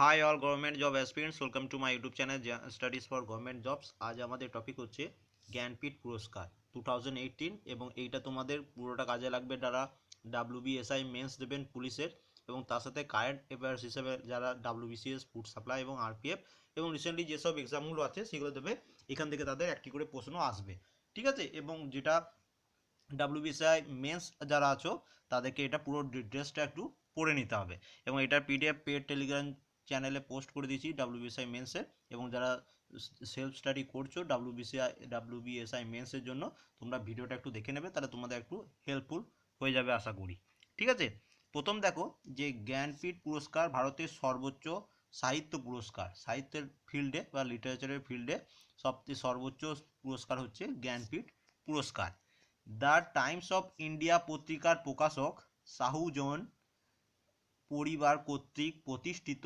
Hi all government job aspirants welcome to my YouTube channel studies for government jobs আজ আমাদের topic হচ্ছে জ্ঞানপীঠ পুরস্কার two এবং এইটা তোমাদের পুরোটা কাজে লাগবে। যারা ডাব্লিউবিএসআই মেন্স দেবেন পুলিশের এবং তার সাথে কারেন্ট অ্যাফেয়ার্স হিসেবে যারা ডাব্লিউবিসিএস ফুড সাপ্লাই এবং আরপিএফ এবং রিসেন্টলি যেসব এক্সামগুলো আছে সেগুলো দেবে, এখান থেকে তাদের একটি করে প্রশ্ন আসবে। ঠিক আছে? এবং যেটা ডাব্লিউবিসিআই মেন্স যারা আছো, তাদেরকে এটা পুরো ডিটেলসটা একটু পড়ে নিতে হবে। এবং এটার পিডিএফ পেড টেলিগ্রাম চ্যানেলে পোস্ট করে দিয়েছি ডাব্লিউবিএসআই মেন্সের এবং যারা সেলফ স্টাডি করছ ডাব্লিউবিসিআই ডাব্লিউবিএসআই মেন্সের জন্য তোমরা ভিডিওটা একটু দেখে নেবে, তাহলে তোমাদের একটু হেল্পফুল হয়ে যাবে আশা করি। ঠিক আছে? প্রথম দেখো যে জ্ঞানপীঠ পুরস্কার ভারতের সর্বোচ্চ সাহিত্য পুরস্কার। সাহিত্যের ফিল্ডে বা লিটারেচারের ফিল্ডে সবচেয়ে সর্বোচ্চ পুরস্কার হচ্ছে জ্ঞানপীঠ পুরস্কার। দ্য টাইমস অফ ইন্ডিয়া পত্রিকার প্রকাশক সাহুজন পরিবার কর্তৃক প্রতিষ্ঠিত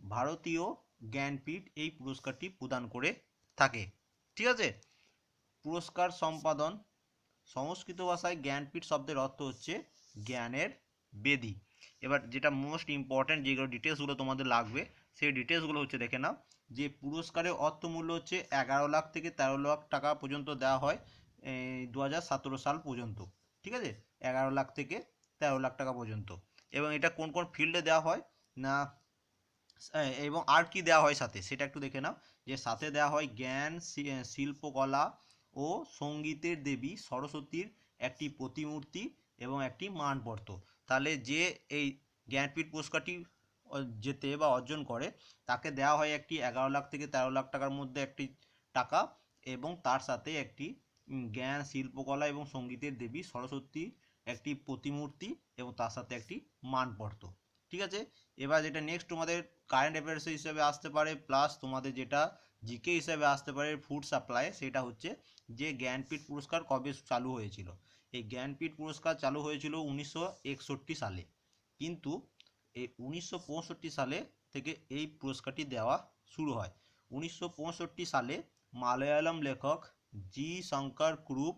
ভারতীয় জ্ঞানপীঠ এই পুরস্কারটি প্রদান করে থাকে। ঠিক আছে? পুরস্কার সম্পাদন, সংস্কৃত ভাষায় জ্ঞানপীঠ শব্দের অর্থ হচ্ছে জ্ঞানের বেদি। এবার যেটা মোস্ট ইম্পর্ট্যান্ট যেগুলো ডিটেলসগুলো তোমাদের লাগবে, সেই ডিটেলসগুলো হচ্ছে দেখে নাও। যে পুরস্কারের অর্থমূল্য হচ্ছে এগারো লাখ থেকে তেরো লাখ টাকা পর্যন্ত দেওয়া হয় দু হাজার সতেরো সাল পর্যন্ত। ঠিক আছে? এগারো লাখ থেকে তেরো লাখ টাকা পর্যন্ত। এবং এটা কোন কোন ফিল্ডে দেওয়া হয়? না এবং আর কি দেওয়া হয় সাথে? সেটা একটু দেখে নাও। যে সাথে দেওয়া হয় জ্ঞান শিল্পকলা ও সঙ্গীতের দেবী সরস্বতীর একটি প্রতিমূর্তি এবং একটি মানপত্র তাহলে যে এই জ্ঞানপীঠ পুরস্কারটি যেতে বা অর্জন করে, তাকে দেওয়া হয় একটি এগারো লাখ থেকে তেরো লাখ টাকার মধ্যে একটি টাকা এবং তার সাথে একটি জ্ঞান, শিল্পকলা এবং সঙ্গীতের দেবী সরস্বতী একটি প্রতিমূর্তি এবং তার সাথে একটি মানপত্র ঠিক আছে? এবার যেটা নেক্সট তোমাদের কারেন্ট অ্যাফেয়ার্স হিসেবে আসতে পারে প্লাস তোমাদের যেটা জিকে হিসেবে আসতে পারে ফুড সাপ্লাই সেটা হচ্ছে যে জ্ঞানপীঠ পুরস্কার কবে চালু হয়েছিল। এই জ্ঞানপীঠ পুরস্কার চালু হয়েছিল উনিশশো একষট্টি সালে। কিন্তু এই উনিশশো পঁয়ষট্টি সালে থেকে এই পুরস্কারটি দেওয়া শুরু হয়। উনিশশো পঁয়ষট্টি সালে মালয়ালম লেখক জি শঙ্কর ক্রুপ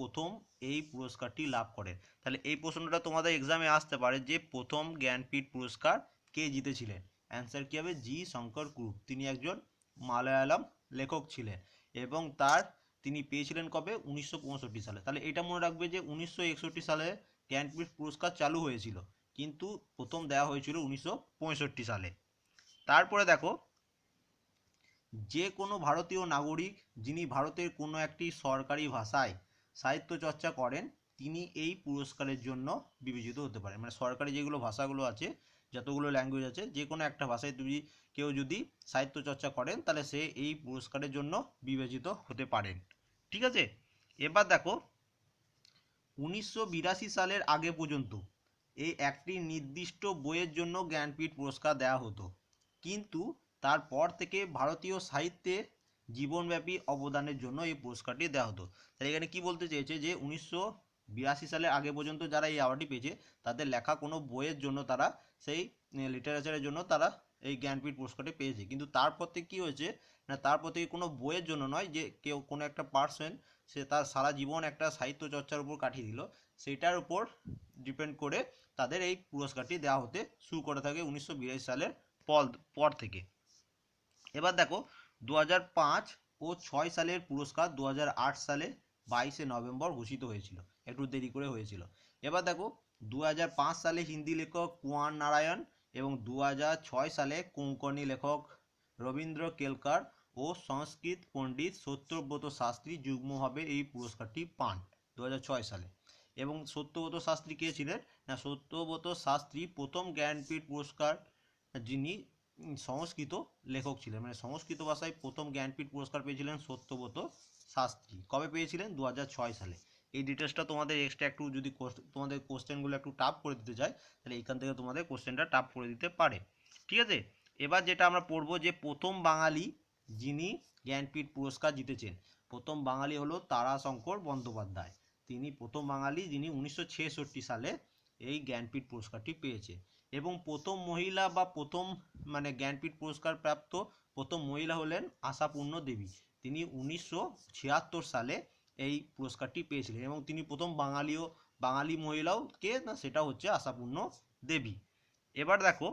প্রথম এই পুরস্কারটি লাভ করে। তাহলে এই প্রশ্নটা তোমাদের এক্সামে আসতে পারে যে প্রথম জ্ঞানপীঠ পুরস্কার কে জিতেছিলেন? অ্যান্সার কী হবে? জি শঙ্কর ক্রুপ তিনি একজন মালয়ালম লেখক ছিলেন এবং তার তিনি পেয়েছিলেন কবে? উনিশশো পঁয়ষট্টি সালে। তাহলে এটা মনে রাখবে যে উনিশশো একষট্টি সালে জ্ঞানপীঠ পুরস্কার চালু হয়েছিল। কিন্তু প্রথম দেওয়া হয়েছিল উনিশশো পঁয়ষট্টি সালে। তারপরে দেখো, যে কোনো ভারতীয় নাগরিক যিনি ভারতের কোনো একটি সরকারি ভাষায় সাহিত্য চর্চা করেন, তিনি এই পুরস্কারের জন্য বিবেচিত হতে পারেন। মানে সরকারি যেগুলো ভাষাগুলো আছে, যতগুলো ল্যাঙ্গুয়েজ আছে, যে কোনো একটা ভাষায় তুমি কেউ যদি সাহিত্য চর্চা করেন, তাহলে সে এই পুরস্কারের জন্য বিবেচিত হতে পারেন। ঠিক আছে? এবার দেখো, উনিশশো বিরাশি সালের আগে পর্যন্ত এই একটি নির্দিষ্ট বইয়ের জন্য জ্ঞানপীঠ পুরস্কার দেওয়া হতো। কিন্তু তারপর থেকে ভারতীয় সাহিত্যে জীবনব্যাপী অবদানের জন্য এই পুরস্কারটি দেওয়া হতো। তাহলে এখানে কি বলতে চেয়েছে যে, উনিশশো বিরাশি সালের আগে পর্যন্ত যারা এই অ্যাওয়ার্ডটি পেয়েছে, তাদের লেখা কোনো বইয়ের জন্য তারা সেই লিটারেচারের জন্য তারা এই জ্ঞানপীঠ পুরস্কারটি পেয়েছে। কিন্তু তারপর থেকে কী হয়েছে, না, তারপর থেকে কোনো বইয়ের জন্য নয় যে, কেউ কোনো একটা পার্সন সে তার সারা জীবন একটা সাহিত্য চর্চার উপর কাটিয়ে দিল সেইটার উপর ডিপেন্ড করে তাদের এই পুরস্কারটি দেওয়া হতে শুরু করে থাকে উনিশশো বিরাশি সালের পর থেকে। এবার দেখো দু হাজার পাঁচ ও ছয় সালের পুরস্কার দু হাজার আট সালে বাইশে নভেম্বর ঘোষিত হয়েছিল। একটু দেরি করে হয়েছিল। এবার দেখো দু হাজার পাঁচ সালে হিন্দি লেখক কুয়ান নারায়ণ এবং দু হাজার ছয় সালে কোঙ্কনি লেখক রবীন্দ্র কেলকার ও সংস্কৃত পণ্ডিত সত্যব্রত শাস্ত্রী যুগ্মভাবে এই পুরস্কারটি পান দু হাজার ছয় সালে। এবং সত্যব্রত শাস্ত্রী কে ছিলেন? না, সত্যব্রত শাস্ত্রী প্রথম জ্ঞানপীঠ পুরস্কার যিনি সংস্কৃত লেখক ছিলেন। মানে সংস্কৃত ভাষায় প্রথম জ্ঞানপীঠ পুরস্কার পেয়েছিলেন সত্যব্রত শাস্ত্রী। কবে পেয়েছিলেন? দু হাজার ছয় সালে। এই ডিটেলসটা তোমাদের এক্সট্রা একটু যদি তোমাদের কোশ্চেনগুলো একটু টাফ করে দিতে চায়, তাহলে এখান থেকে তোমাদের কোশ্চেনটা টাফ করে দিতে পারে। ঠিক আছে? এবার যেটা আমরা পড়ব যে প্রথম বাঙালি যিনি জ্ঞানপীঠ পুরস্কার জিতেছেন, প্রথম বাঙালি হলো তারাশঙ্কর বন্দ্যোপাধ্যায়। তিনি প্রথম বাঙালি যিনি উনিশশো ছেষট্টি সালে এই জ্ঞানপীঠ পুরস্কারটি পেয়েছে। এবং প্রথম মহিলা বা প্রথম মানে জ্ঞানপীঠ পুরস্কার প্রাপ্ত প্রথম মহিলা হলেন আশাপূর্ণ দেবী। তিনি উনিশশো ছিয়াত্তর সালে এই পুরস্কারটি পেয়েছিলেন এবং তিনি প্রথম বাঙালিও, বাঙালি মহিলাও কে না সেটা হচ্ছে আশাপূর্ণ দেবী। এবার দেখো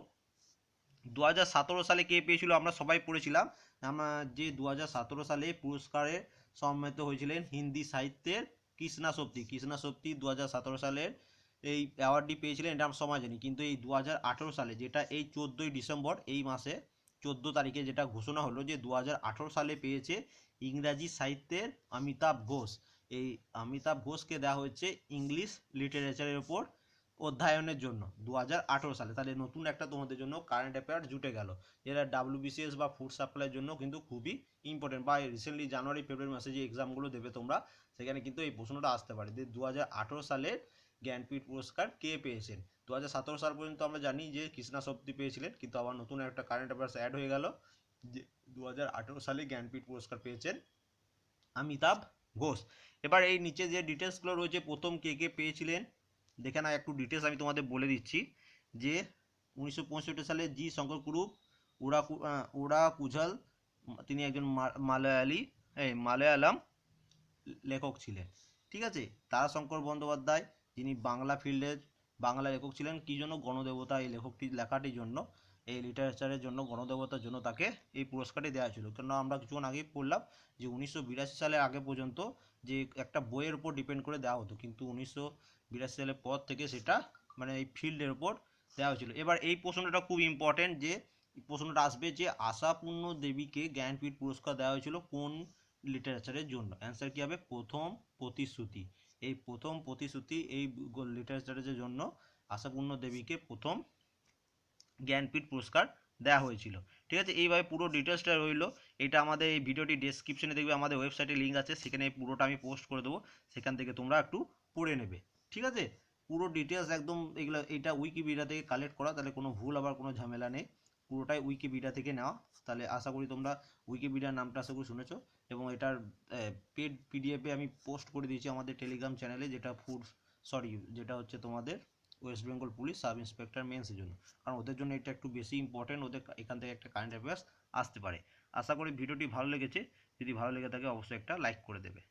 দু হাজার সতেরো সালে কে পেয়েছিল আমরা সবাই পড়েছিলাম। আমরা যে দু হাজার সতেরো সালে পুরস্কারে সম্মানিত হয়েছিলেন হিন্দি সাহিত্যের কৃষ্ণা সপ্তি কৃষ্ণা সপ্তি দু সালের এই অ্যাওয়ার্ডটি পেয়েছিলেন, এটা আমরা সবাই জানি। কিন্তু এই দু সালে যেটা এই চোদ্দোই ডিসেম্বর, এই মাসে চোদ্দ তারিখে যেটা ঘোষণা হলো যে দু হাজার আঠেরো সালে পেয়েছে ইংরাজি সাহিত্যের অমিতাভ ঘোষ। এই অমিতাভ ঘোষকে দেওয়া হয়েছে ইংলিশ লিটারেচারের ওপর অধ্যয়নের জন্য দু হাজার আঠেরো সালে। তাহলে নতুন একটা তোমাদের জন্য কারেন্ট অ্যাফেয়ার জুটে গেল, যেটা ডাব্লিউবিসিএস বা ফুড সাপ্লাইয়ের জন্য কিন্তু খুবই ইম্পর্টেন্ট বা রিসেন্টলি জানুয়ারি ফেব্রুয়ারি মাসে যে এক্সামগুলো দেবে তোমরা, সেখানে কিন্তু এই প্রশ্নটা আসতে পারে যে দু হাজার আঠেরো সালের জ্ঞানপীঠ পুরস্কার কে পেয়েছেন? দু হাজার সতেরো সাল পর্যন্ত আমরা জানি যে কৃষ্ণা সপ্তি পেয়েছিলেন, কিন্তু আবার নতুন একটা কারেন্ট অ্যাফেয়ার্স অ্যাড হয়ে গেল, যে দু হাজার আঠেরো সালে জ্ঞানপীঠ পুরস্কার পেয়েছেন অমিতাভ ঘোষ। এবার এই নিচে যে ডিটেলসগুলো রয়েছে, প্রথম কে কে পেয়েছিলেন, দেখে না একটু ডিটেলস আমি তোমাদের বলে দিচ্ছি, যে উনিশশো পঁয়ষট্টি সালে জি শঙ্কর কুরুপ, উড়া উড়া কুঝাল, তিনি একজন মালয়ালি মালয়ালাম লেখক ছিলেন। ঠিক আছে? তারাশঙ্কর বন্দ্যোপাধ্যায় যিনি বাংলা ফিল্ডের বাংলা লেখক ছিলেন, কী জন্য গণদেবতা এই লেখকটি লেখাটির জন্য, এই লিটারেচারের জন্য, গণদেবতার জন্য তাকে এই পুরস্কারটি দেওয়া ছিল কেন আমরা কিছুক্ষণ আগেই পড়লাম যে উনিশশো বিরাশি সালের আগে পর্যন্ত যে একটা বইয়ের উপর ডিপেন্ড করে দেওয়া হতো, কিন্তু উনিশশো বিরাশি সালের পর থেকে সেটা মানে এই ফিল্ডের উপর দেওয়া হয়েছিল। এবার এই প্রশ্নটা খুব ইম্পর্টেন্ট যে প্রশ্নটা আসবে যে আশাপূর্ণ দেবীকে জ্ঞানপীঠ পুরস্কার দেওয়া হয়েছিল কোন লিটারেচারের জন্য? অ্যান্সার কী হবে? প্রথম প্রতিশ্রুতি। এই প্রথম প্রতিশ্রুতি, এই লিটারেচারের জন্য আশাপূর্ণ দেবীকে প্রথম জ্ঞানপীঠ পুরস্কার দেওয়া হয়েছিল। ঠিক আছে? এইভাবে পুরো ডিটেলসটা রইল। এটা আমাদের এই ভিডিওটি ডেসক্রিপশনে দেখবে, আমাদের ওয়েবসাইটে লিঙ্ক আছে। সেখানে পুরোটা আমি পোস্ট করে দেবো। সেখান থেকে তোমরা একটু পড়ে নেবে। ঠিক আছে? পুরো ডিটেলস একদম এগুলো এটা উইকিপিডিয়া থেকে কালেক্ট করা। তাহলে কোনো ভুল আবার কোনো ঝামেলা নেই। পুরোটাই উইকিপিডিয়া থেকে নেওয়া। তাহলে আশা করি তোমরা উইকিপিডিয়ার নামটা আশা করি শুনেছো এবং এটার পেড পিডিএফে আমি পোস্ট করে দিয়েছি আমাদের টেলিগ্রাম চ্যানেলে যেটা ফুড সরি যেটা হচ্ছে তোমাদের West Bengal police sub inspector মেন্সের জন্য। কারণ ওদের জন্য এটা একটু বেশি ইম্পর্টেন্ট ওদের এখান থেকে একটা কারেন্ট অ্যাফেয়ার্স আসতে পারে। আশা করি ভিডিওটি ভালো লেগেছে। যদি ভালো লেগে থাকে, অবশ্যই একটা লাইক করে দেবে।